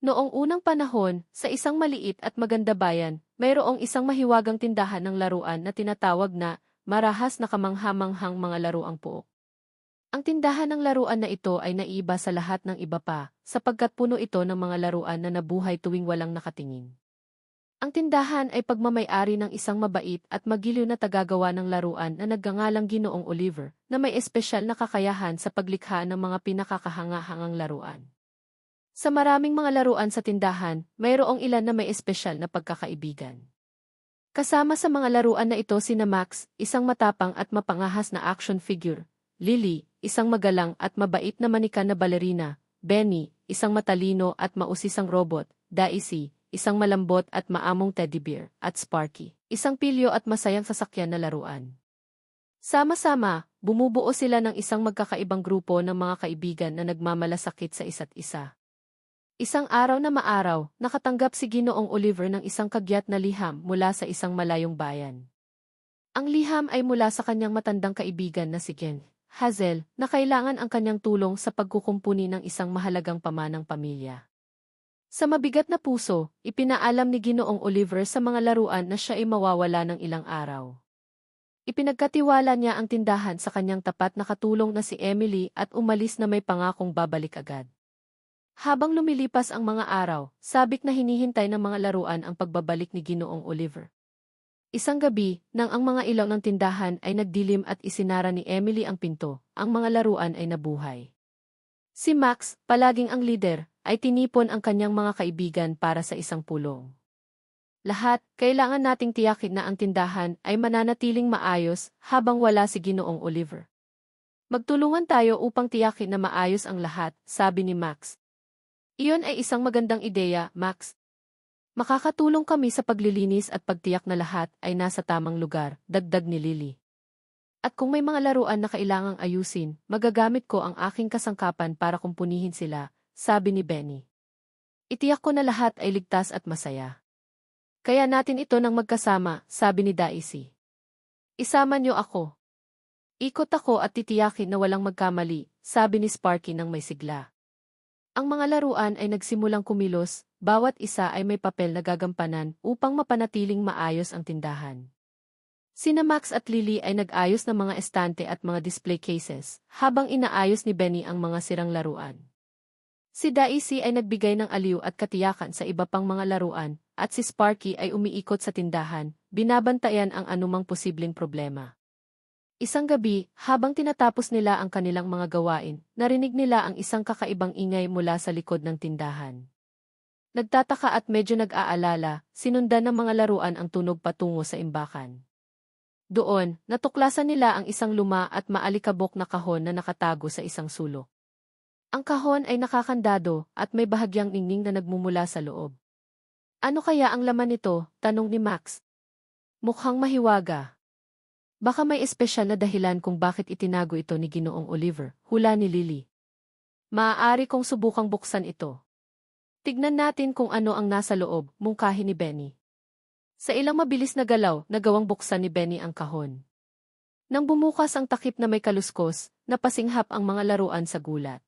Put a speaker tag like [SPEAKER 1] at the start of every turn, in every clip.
[SPEAKER 1] Noong unang panahon, sa isang maliit at maganda bayan, mayroong isang mahiwagang tindahan ng laruan na tinatawag na marahas na kamanghamanghang mga laruang puok. Ang tindahan ng laruan na ito ay naiba sa lahat ng iba pa, sapagkat puno ito ng mga laruan na nabuhay tuwing walang nakatingin. Ang tindahan ay pagmamayari ng isang mabait at magiliw na tagagawa ng laruan na nagngangalang Ginoong Oliver, na may espesyal na kakayahan sa paglikha ng mga pinakakahanga-hangang laruan. Sa maraming mga laruan sa tindahan, mayroong ilan na may espesyal na pagkakaibigan. Kasama sa mga laruan na ito sina Max, isang matapang at mapangahas na action figure, Lily, isang magalang at mabait na manika na balerina, Benny, isang matalino at mausisang robot, Daisy, isang malambot at maamong teddy bear, at Sparky, isang pilyo at masayang sasakyan na laruan. Sama-sama, bumubuo sila ng isang magkakaibang grupo ng mga kaibigan na nagmamalasakit sa isa't isa. Isang araw na maaraw, nakatanggap si Ginoong Oliver ng isang kagyat na liham mula sa isang malayong bayan. Ang liham ay mula sa kanyang matandang kaibigan na si Ken, Hazel, na kailangan ang kanyang tulong sa pagkukumpuni ng isang mahalagang pamanang pamilya. Sa mabigat na puso, ipinaalam ni Ginoong Oliver sa mga laruan na siya ay mawawala ng ilang araw. Ipinagkatiwala niya ang tindahan sa kanyang tapat na katulong na si Emily at umalis na may pangakong babalik agad. Habang lumilipas ang mga araw, sabik na hinihintay ng mga laruan ang pagbabalik ni Ginoong Oliver. Isang gabi, nang ang mga ilaw ng tindahan ay nagdilim at isinara ni Emily ang pinto, ang mga laruan ay nabuhay. Si Max, palaging ang leader, ay tinipon ang kanyang mga kaibigan para sa isang pulong. Lahat, kailangan nating tiyakin na ang tindahan ay mananatiling maayos habang wala si Ginoong Oliver. Magtulungan tayo upang tiyakin na maayos ang lahat, sabi ni Max. Iyon ay isang magandang ideya, Max. Makakatulong kami sa paglilinis at pagtiyak na lahat ay nasa tamang lugar, dagdag ni Lily. At kung may mga laruan na kailangang ayusin, magagamit ko ang aking kasangkapan para kumpunihin sila, sabi ni Benny. Itiyak ko na lahat ay ligtas at masaya. Kaya natin ito ng magkasama, sabi ni Daisy. Isama niyo ako. Ikot ako at titiyakin na walang magkamali, sabi ni Sparky ng may sigla. Ang mga laruan ay nagsimulang kumilos, bawat isa ay may papel na gagampanan upang mapanatiling maayos ang tindahan. Sina Max at Lily ay nag-ayos ng mga estante at mga display cases, habang inaayos ni Benny ang mga sirang laruan. Si Daisy ay nagbigay ng aliw at katiyakan sa iba pang mga laruan, at si Sparky ay umiikot sa tindahan, binabantayan ang anumang posibleng problema. Isang gabi, habang tinatapos nila ang kanilang mga gawain, narinig nila ang isang kakaibang ingay mula sa likod ng tindahan. Nagtataka at medyo nag-aalala, sinundan ng mga laruan ang tunog patungo sa imbakan. Doon, natuklasan nila ang isang luma at maalikabok na kahon na nakatago sa isang sulok. Ang kahon ay nakakandado at may bahagyang ningning na nagmumula sa loob. Ano kaya ang laman nito? Tanong ni Max. Mukhang mahiwaga. Baka may espesyal na dahilan kung bakit itinago ito ni Ginoong Oliver, hula ni Lily. Maaari kong subukang buksan ito. Tignan natin kung ano ang nasa loob, mungkahi ni Benny. Sa ilang mabilis na galaw, nagawang buksan ni Benny ang kahon. Nang bumukas ang takip na may kaluskos, napasinghap ang mga laruan sa gulat.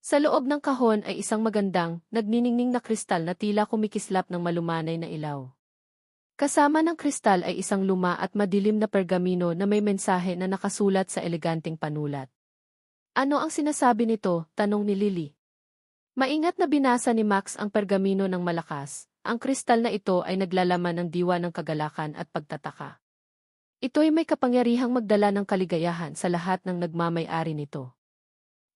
[SPEAKER 1] Sa loob ng kahon ay isang magandang, nagniningning na kristal na tila kumikislap ng malumanay na ilaw. Kasama ng kristal ay isang luma at madilim na pergamino na may mensahe na nakasulat sa eleganteng panulat. Ano ang sinasabi nito? Tanong ni Lily. Maingat na binasa ni Max ang pergamino ng malakas. Ang kristal na ito ay naglalaman ng diwa ng kagalakan at pagtataka. Ito ay may kapangyarihang magdala ng kaligayahan sa lahat ng nagmamay-ari nito.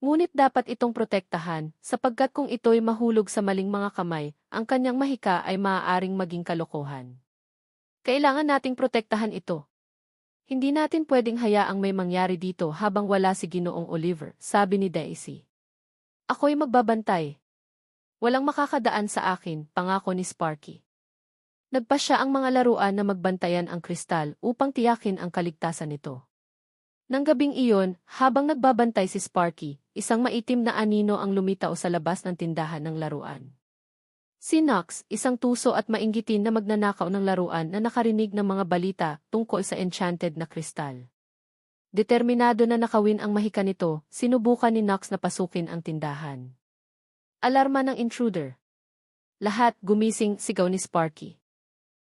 [SPEAKER 1] Ngunit dapat itong protektahan, sapagkat kung ito'y mahulog sa maling mga kamay, ang kanyang mahika ay maaaring maging kalokohan. Kailangan nating protektahan ito. Hindi natin pwedeng hayaang may mangyari dito habang wala si Ginoong Oliver, sabi ni Daisy. Ako'y magbabantay. Walang makakadaan sa akin, pangako ni Sparky. Nagpa siya ang mga laruan na magbantayan ang kristal upang tiyakin ang kaligtasan nito. Nang gabing iyon, habang nagbabantay si Sparky, isang maitim na anino ang lumitaw sa labas ng tindahan ng laruan. Si Knox, isang tuso at mainggitin na magnanakaw ng laruan na nakarinig ng mga balita tungkol sa enchanted na kristal. Determinado na nakawin ang mahika nito, sinubukan ni Knox na pasukin ang tindahan. Alarma ng intruder. Lahat gumising sigaw ni Sparky.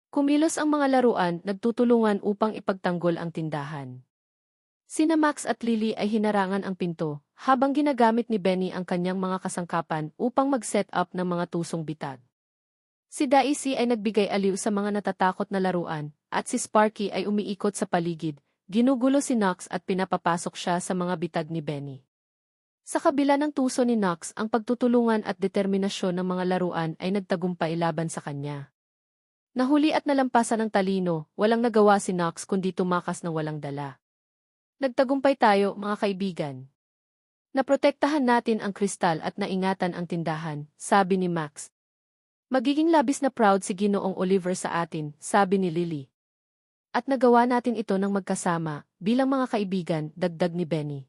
[SPEAKER 1] Kumilos ang mga laruan nagtutulungan upang ipagtanggol ang tindahan. Sina Max at Lily ay hinarangan ang pinto, habang ginagamit ni Benny ang kanyang mga kasangkapan upang mag-set up ng mga tusong bitag. Si Daisy ay nagbigay aliw sa mga natatakot na laruan, at si Sparky ay umiikot sa paligid, ginugulo si Knox at pinapapasok siya sa mga bitag ni Benny. Sa kabila ng tuso ni Knox, ang pagtutulungan at determinasyon ng mga laruan ay nagtagumpay laban sa kanya. Nahuli at nalampasan ng talino, walang nagawa si Knox kundi tumakas ng walang dala. Nagtagumpay tayo, mga kaibigan. Naprotektahan natin ang kristal at naingatan ang tindahan, sabi ni Max. Magiging labis na proud si Ginoong Oliver sa atin, sabi ni Lily. At nagawa natin ito ng magkasama, bilang mga kaibigan, dagdag ni Benny.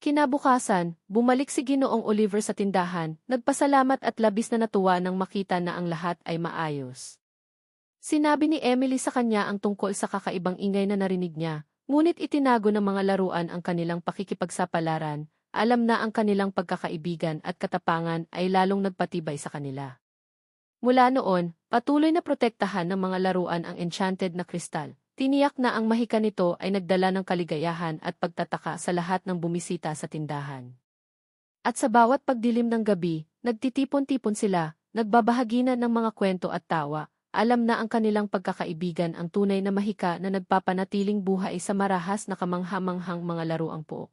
[SPEAKER 1] Kinabukasan, bumalik si Ginoong Oliver sa tindahan, nagpasalamat at labis na natuwa nang makita na ang lahat ay maayos. Sinabi ni Emily sa kanya ang tungkol sa kakaibang ingay na narinig niya, ngunit itinago ng mga laruan ang kanilang pakikipagsapalaran, alam na ang kanilang pagkakaibigan at katapangan ay lalong nagpatibay sa kanila. Mula noon, patuloy na protektahan ng mga laruan ang enchanted na kristal. Tiniyak na ang mahika nito ay nagdala ng kaligayahan at pagtataka sa lahat ng bumisita sa tindahan. At sa bawat pagdilim ng gabi, nagtitipon-tipon sila, nagbabahagi na ng mga kwento at tawa, alam na ang kanilang pagkakaibigan ang tunay na mahika na nagpapanatiling buhay sa marahas na kamanghamanghang mga laruang po.